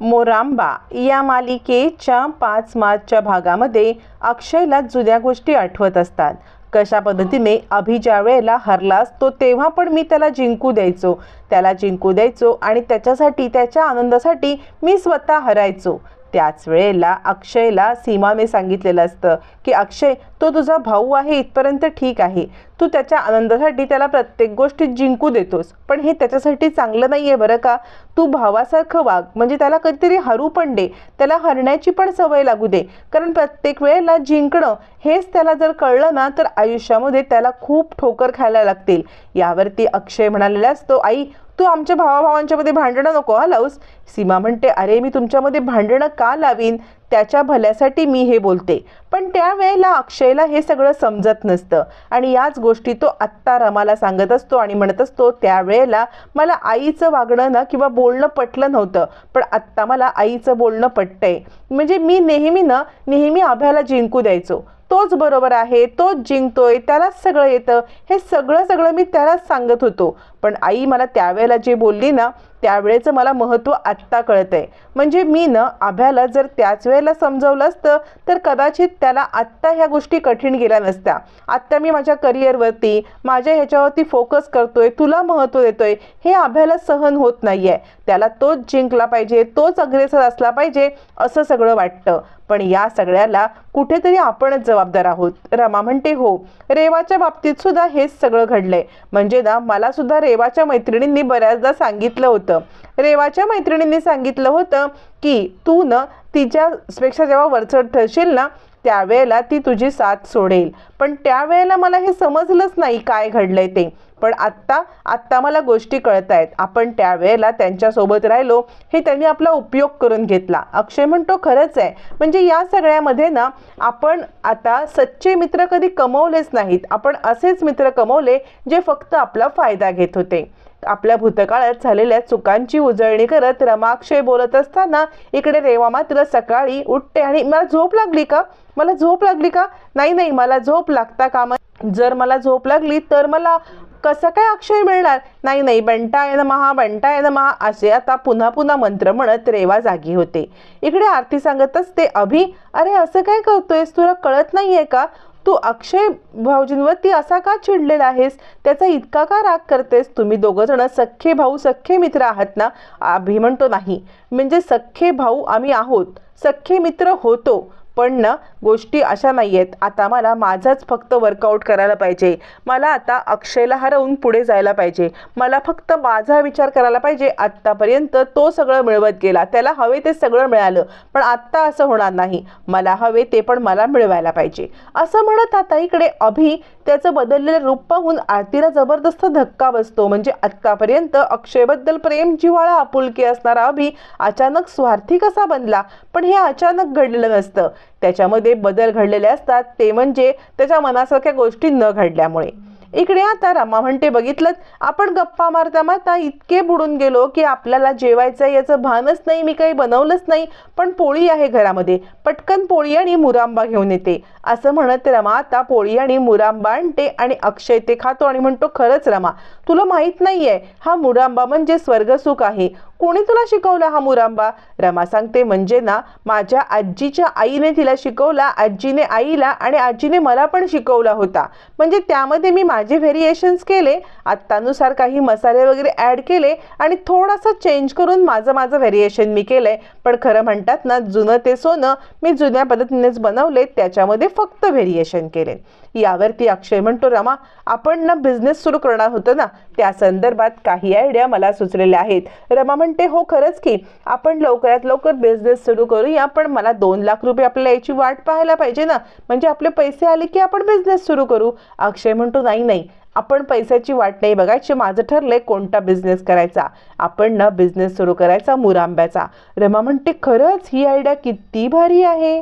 मोरांबा या मालिकेच्या पाच मार्चच्या भागामध्ये अक्षयला जुन्या गोष्टी आठवत असतात. कशा पद्धतीने अभि ज्या वेळेला हरला असतो तेव्हा पण मी त्याला जिंकू द्यायचो. त्याला जिंकू द्यायचो आणि त्याच्यासाठी त्याच्या आनंदासाठी मी स्वतः हरायचो. त्याच वेळेला अक्षयला सीमाने सांगितलेलं असतं की अक्षय तो तुझा भाऊ आहे इथपर्यंत ठीक आहे. तू त्याच्या आनंदासाठी त्याला प्रत्येक गोष्टीत जिंकू देतोस. पण हे त्याच्यासाठी चांगलं नाही आहे बरं का? तू भावासारखं वाग. म्हणजे त्याला कधीतरी हरू पण दे. त्याला हरण्याची पण सवय लागू दे. कारण प्रत्येक वेळेला जिंकणं हेच त्याला जर कळलं ना तर आयुष्यामध्ये त्याला खूप ठोकर खायला लागतील. यावरती अक्षय म्हणालेला असतो आई तू आमच्या भावाभावांच्यामध्ये भांडणं नको हा लावूस. सीमा म्हणते अरे मी तुमच्यामध्ये भांडणं का लावीन? त्याच्या भल्यासाठी मी हे बोलते. पण त्यावेळेला अक्षयला हे सगळं समजत नसतं. आणि याच गोष्टी तो आत्ता रमाला सांगत असतो आणि म्हणत असतो त्यावेळेला मला आईचं वागणं ना किंवा बोलणं पटलं नव्हतं पण आत्ता मला आईचं बोलणं पटतंय. म्हणजे मी नेहमी ना नेहमी अभ्याला जिंकू द्यायचो. तोच बरोबर आहे तोच जिंकतोय त्यालाच सगळं येतं. हे सगळं सगळं मी त्यालाच सांगत होतो. पण आई मला त्यावेळेला जे बोलली ना त्यावेळेचं मला महत्त्व आत्ता कळत आहे म्हणजे मी न आभ्याला जर त्याच वेळेला समजवलं असतं तर कदाचित त्याला आत्ता ह्या गोष्टी कठीण गेल्या नसत्या. आत्ता मी माझ्या करिअरवरती माझ्या ह्याच्यावरती फोकस करतोय तुला महत्त्व देतोय हे आभ्याला सहन होत नाही आहे त्याला तोच जिंकला पाहिजे तोच अग्रेसर असला पाहिजे असं सगळं वाटतं. पण या सगळ्याला कुठेतरी आपणच जबाबदार आहोत. रमा म्हणते हो रेवाच्या बाबतीत सुद्धा हेच सगळं घडलंय. म्हणजे ना मला सुद्धा रेवाच्या मैत्रिणींनी बऱ्याचदा सांगितलं होतं. रेवाच्या मैत्रिणींनी सांगितलं होतं की तू न तिच्यापेक्षा जेव्हा वरचढ ठरशील ना त्यावेळेला ती तुझी साथ सोडेल. पण त्यावेळेला मला हे समजलंच नाही काय घडलंय ते. पण आत्ता आत्ता मला गोष्टी कळत आहेत आपण त्यावेळेला त्यांच्यासोबत राहिलो हे त्यांनी आपला उपयोग करून घेतला. अक्षय म्हणतो खरंच आहे. म्हणजे या सगळ्यामध्ये ना आपण आता सच्चे मित्र कधी कमवलेच नाहीत. आपण असेच मित्र कमवले जे फक्त आपला फायदा घेत होते. आपल्या भूतकाळात झालेल्या चुकांची उजळणी करत रमाक्षय बोलत असताना इकडे रेवा मात्र सकाळी उठते आणि मला झोप लागली का? मला झोप लागली का? नाही नाही मला झोप लागता कामा जर मला झोप लागली तर मला कसं काय अक्षय मिळणार? नाही नाही बंटाय नमहा बंटाय महा असे आता पुन्हा पुन्हा मंत्र म्हणत रेवा जागी होते. इकडे आरती सांगत असते अभि अरे असं काय करतोयस? तुला कळत नाहीये का? तू अक्षय भाऊजींवरती असा का चिडलेला आहेस? त्याचा इतका का राग करतेस? तुम्ही दोघं जण सख्खे भाऊ सख्खे मित्र आहात ना? अभि म्हणतो नाही. म्हणजे सख्खे भाऊ आम्ही आहोत. सख्खे मित्र होतो. पण ना गोष्टी अशा नाही आहेत आता मला माझाच फक्त वर्कआउट करायला पाहिजे. मला आता अक्षयला हरवून पुढे जायला पाहिजे. मला फक्त माझा विचार करायला पाहिजे. आत्तापर्यंत तो सगळं मिळवत गेला. त्याला हवे ते सगळं मिळालं. पण आत्ता असं होणार नाही. मला हवे ते पण मला मिळवायला पाहिजे. असं म्हणत आता इकडे अभि त्याचं बदललेलं रूप पाहून आरतीला जबरदस्त धक्का बसतो. म्हणजे आत्तापर्यंत अक्षयबद्दल प्रेम जिव्हाळा आपुलकी असणारा अभि अचानक स्वार्थी कसा बनला? पण हे अचानक घडलेलं नसतं. त्याच्यामध्ये बदल घडलेले असतात. ते म्हणजे त्याच्या मनासारख्या गोष्टी न घडल्यामुळे. इकडे आता रमा म्हणते बघितलं आपण गप्पा मारता मारता इतके बुडून गेलो की आपल्याला जेवायचं याचं भानच नाही मी काही बनवलंच नाही. पण पोळी आहे घरामध्ये. पटकन पोळी आणि मुरांबा घेऊन येते. असं म्हणत रमा आता पोळी आणि मुरांबा आणते आणि अक्षय ते खातो आणि म्हणतो खरंच रमा तुला माहीत नाहीये हा मुरांबा म्हणजे स्वर्गसुख आहे. कोणी तुला शिकवला हा मुरांबा? रमा सांगते म्हणजे ना माझ्या आजीच्या आईने तिला शिकवला आजीने आईला आणि आजीने मला पण शिकवला होता. म्हणजे त्यामध्ये मी माझे व्हेरिएशन्स केले आत्तानुसार काही मसाले वगैरे ॲड केले आणि थोडासा चेंज करून माझं माझं व्हेरिएशन मी केलंय. पण खरं म्हणतात ना जुनं ते सोनं मी जुन्या पद्धतीनेच बनवले त्याच्यामध्ये फक्त व्हेरिएशन केले. यावरती अक्षय म्हणतो रमा आपण ना बिझनेस सुरू करणार होतो ना. त्या संदर्भात काही आयडिया मला सुचलेल्या आहेत. रमा म्हणते हो खरंच की. आपण लवकरात लवकर बिझनेस सुरू करूया पण मला दोन लाख रुपये आपल्याला याची वाट पाहायला पाहिजे ना. म्हणजे आपले पैसे आले की आपण बिझनेस सुरू करू. अक्षय म्हणतो नाही नाही. आपण पैशाची वाट नाही बघायची. माझं ठरलंय कोणता बिझनेस करायचा. आपण ना बिझनेस सुरू करायचा मुरांब्याचा. रमा म्हणते खरंच? ही आयडिया किती भारी आहे.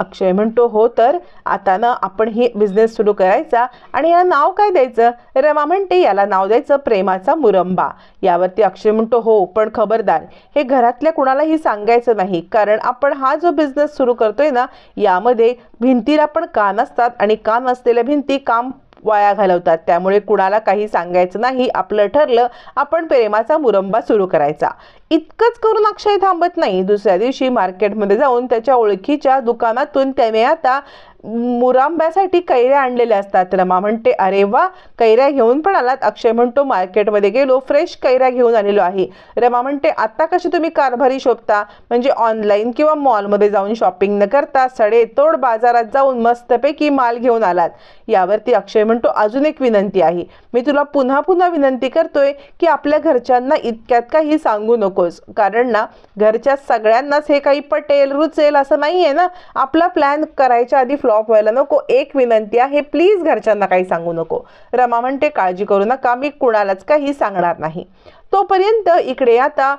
अक्षय म्हणतो हो तर आता ना आपण ही बिझनेस सुरू करायचा आणि याला नाव काय द्यायचं? रमा म्हणते याला नाव द्यायचं प्रेमाचा मुरंबा. यावरती अक्षय म्हणतो हो पण खबरदार हे घरातल्या कुणालाही सांगायचं नाही कारण आपण हा जो बिझनेस सुरू करतोय ना यामध्ये भिंतीला पण कान असतात आणि कान असलेल्या भिंती काम वाया घालवतात. त्यामुळे कुणाला काही सांगायचं नाही आपलं ठरलं आपण प्रेमाचा मुरंबा सुरू करायचा. इतकंच करून अक्षय थांबत नाही. दुसऱ्या दिवशी मार्केटमध्ये जाऊन त्याच्या ओळखीच्या दुकानातून त्याने आता मुरांब्यासाठी कैऱ्या आणलेल्या असतात. रमा म्हणते अरे वा कैऱ्या घेऊन पण आलात. अक्षय म्हणतो मार्केटमध्ये गेलो फ्रेश कैऱ्या घेऊन आलेलो आहे. रमा म्हणते आता कशी तुम्ही कारभारी शोभता? म्हणजे ऑनलाईन किंवा मॉलमध्ये जाऊन शॉपिंग न करता सडेतोड बाजारात जाऊन मस्तपैकी माल घेऊन आलात. यावरती अक्षय म्हणतो अजून एक विनंती आहे. मी तुला पुन्हा पुन्हा विनंती करतोय की आपल्या घरच्यांना इतक्यात काही सांगू नको. नकोस. कारण ना घरच्या सगळ्यांनाच हे काही पटेल रुचेल असं नाही आहे ना. आपला प्लॅन करायच्या आधी फ्लॉप व्हायला नको. एक विनंती आहे प्लीज घरच्यांना काही सांगू नको. रमा म्हणते काळजी करू नका मी कुणालाच काही सांगणार नाही. तोपर्यंत इकडे आता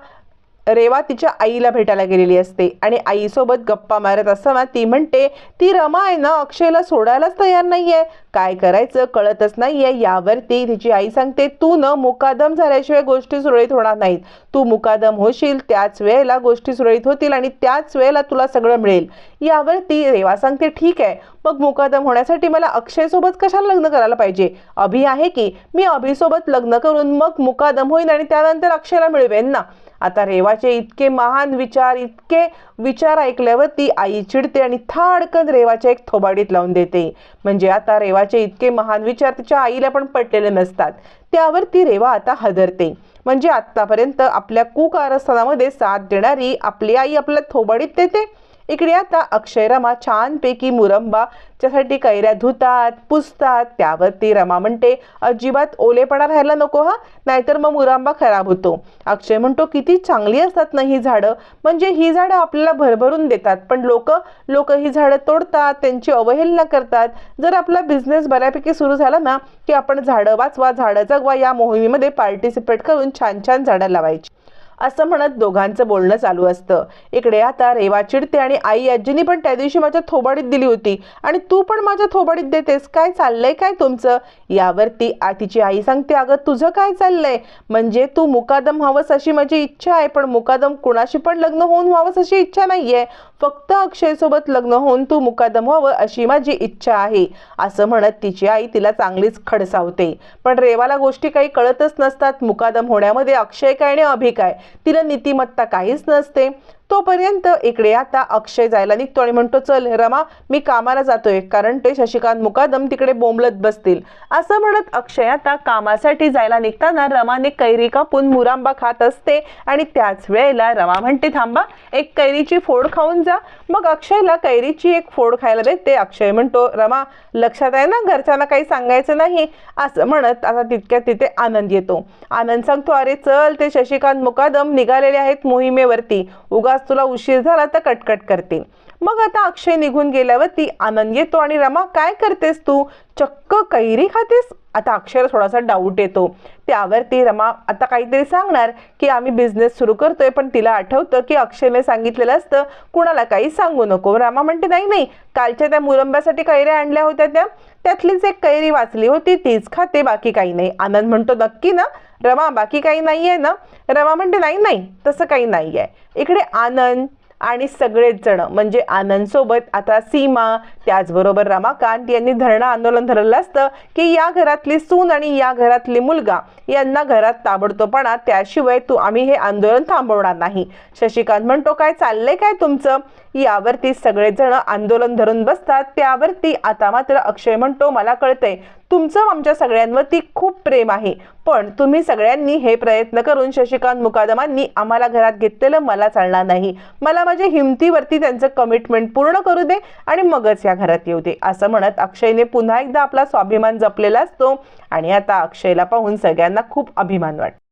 रेवा तिच्या आईला भेटायला गेलेली असते आणि आईसोबत गप्पा मारत असताना ती म्हणते ती रमा आहे ना अक्षयला सोडायलाच तयार नाही आहे काय करायचं कळतच नाही आहे यावर यावरती तिची आई सांगते तू न मुकादम झाल्याशिवाय गोष्टी सुरळीत होणार नाहीत. तू मुकादम होशील त्याच वेळेला गोष्टी सुरळीत होतील आणि त्याच वेळेला तुला सगळं मिळेल. यावरती रेवा सांगते ठीक आहे. मग मुकादम होण्यासाठी मला अक्षयसोबत कशाला लग्न करायला पाहिजे? अभि आहे की? मी अभिसोबत लग्न करून मग मुकादम होईन आणि त्यानंतर अक्षयला मिळवेन ना. आता रेवाचे इतके महान विचार इतके विचार ऐकल्यावरती आई चिडते आणि थाडकन रेवाच्या एक थोबाडीत लावून देते. म्हणजे आता रेवाचे इतके महान विचार तिच्या आईला पण पटलेले नसतात. त्यावर ती रेवा आता हदरते. म्हणजे आत्तापर्यंत आपल्या कुकारस्थानामध्ये साथ देणारी आपली आई आपल्या थोबाडीत देते इकडे आता अक्षयरमा छानपैकी मुरंबा च्यासाठी कैऱ्या धुतात पुसतात त्यावरती रमा म्हणते अजिबात ओलेपणा राहायला नको हा? नाहीतर मग मुरंबा खराब होतो. अक्षय म्हणतो किती चांगली असतात ना ही झाडं. म्हणजे ही झाडं आपल्याला भरभरून देतात पण लोक लोक ही झाडं तोडतात त्यांची अवहेलना करतात. जर आपला बिझनेस बऱ्यापैकी सुरू झाला ना की आपण झाडं वाचवा झाडं जगवा या मोहिमेमध्ये पार्टिसिपेट करून छान छान झाडं लावायची. असं म्हणत दोघांचं बोलणं चालू असतं. इकडे आता रेवा चिडते आणि आई आजीनी पण त्या दिवशी माझ्या थोबाडीत दिली होती. आणि तू पण माझ्या थोबाडीत देतेस. काय चाललंय? काय तुमचं? यावरती तिची आई सांगते अगं तुझं काय चाललंय? म्हणजे तू मुकादम व्हावंस अशी माझी इच्छा आहे पण मुकादम कुणाशी पण लग्न होऊन व्हावंस अशी इच्छा नाहीये. फक्त अक्षयसोबत लग्न होऊन तू मुकादम व्हावं अशी माझी इच्छा आहे. असं म्हणत तिची आई तिला चांगलीच खडसावते. पण रेवाला गोष्टी काही कळतच नसतात. मुकादम होण्यामध्ये अक्षय काय आणि अभि काय? तिला नीतिमत्ता काहीच नसते. तोपर्यंत इकडे आता अक्षय जायला निघतो आणि म्हणतो चल रमा मी कामाला जातोय कारण ते शशिकांत मुकादम तिकडे बोंबलत बसतील. असं म्हणत अक्षय आता कामासाठी जायला निघताना रमाने कैरी कापून मुरांबा खात असते आणि त्याच वेळेला रमा म्हणते थांबा एक कैरीची फोड खाऊन जा. मग अक्षयला कैरीची एक फोड खायला देते. अक्षय म्हणतो रमा लक्षात आहे ना घरच्यांना काही सांगायचं नाही? असं म्हणत आता तितक्यात तिथे आनंद येतो. आनंद सांगतो अरे चल ते शशिकांत मुकादम निघालेले आहेत मोहिमेवरती. उगा तुला उशीर झाला तर कटकट करतील मग आता अक्षय निघून गेल्यावरती आनंद येतो आणि रमा काय करतेस तू? चक्क कैरी खातेस? आता अक्षयला थोडासा डाऊट येतो. त्यावरती रमा आता काहीतरी सांगणार की आम्ही बिझनेस सुरू करतोय पण तिला आठवतं की अक्षयने सांगितलेलं असतं कुणाला काही सांगू नको. रमा म्हणते नाही नाही कालच्या त्या मुरंब्यासाठी कैऱ्या आणल्या होत्या त्या. त्यातलीच एक कैरी वाचली होती तीच खाते बाकी काही नाही. आनंद म्हणतो नक्की ना? रमा बाकी काही नाही आहे ना? रमा म्हणते नाही नाही तसं काही नाही आहे इकडे आनंद आणि सगळेच जण म्हणजे आनंदसोबत आता सीमा त्याचबरोबर रमाकांत यांनी धरणं आंदोलन धरलं असतं की या घरातली सून आणि या घरातली मुलगा यांना घरात ताबडतोबपणा त्याशिवाय तू आम्ही हे आंदोलन थांबवणार नाही. शशिकांत म्हणतो काय चाललंय काय तुमचं? यावरती सगळेजण आंदोलन धरून बसतात. त्यावरती आता मात्र अक्षय म्हणतो मला कळतंय तुमचं आमच्या सगळ्यांवरती खूप प्रेम आहे. पण तुम्ही सगळ्यांनी हे प्रयत्न करून शशिकांत मुकादमांनी आम्हाला घरात घेतलेलं मला चालणार नाही. मला माझ्या हिमतीवरती त्यांचं कमिटमेंट पूर्ण करू दे आणि मगच या घरात येऊ दे असं म्हणत अक्षयने पुन्हा एकदा आपला स्वाभिमान जपलेला असतो आणि आता अक्षयला पाहून सगळ्यांना खूप अभिमान वाटतो.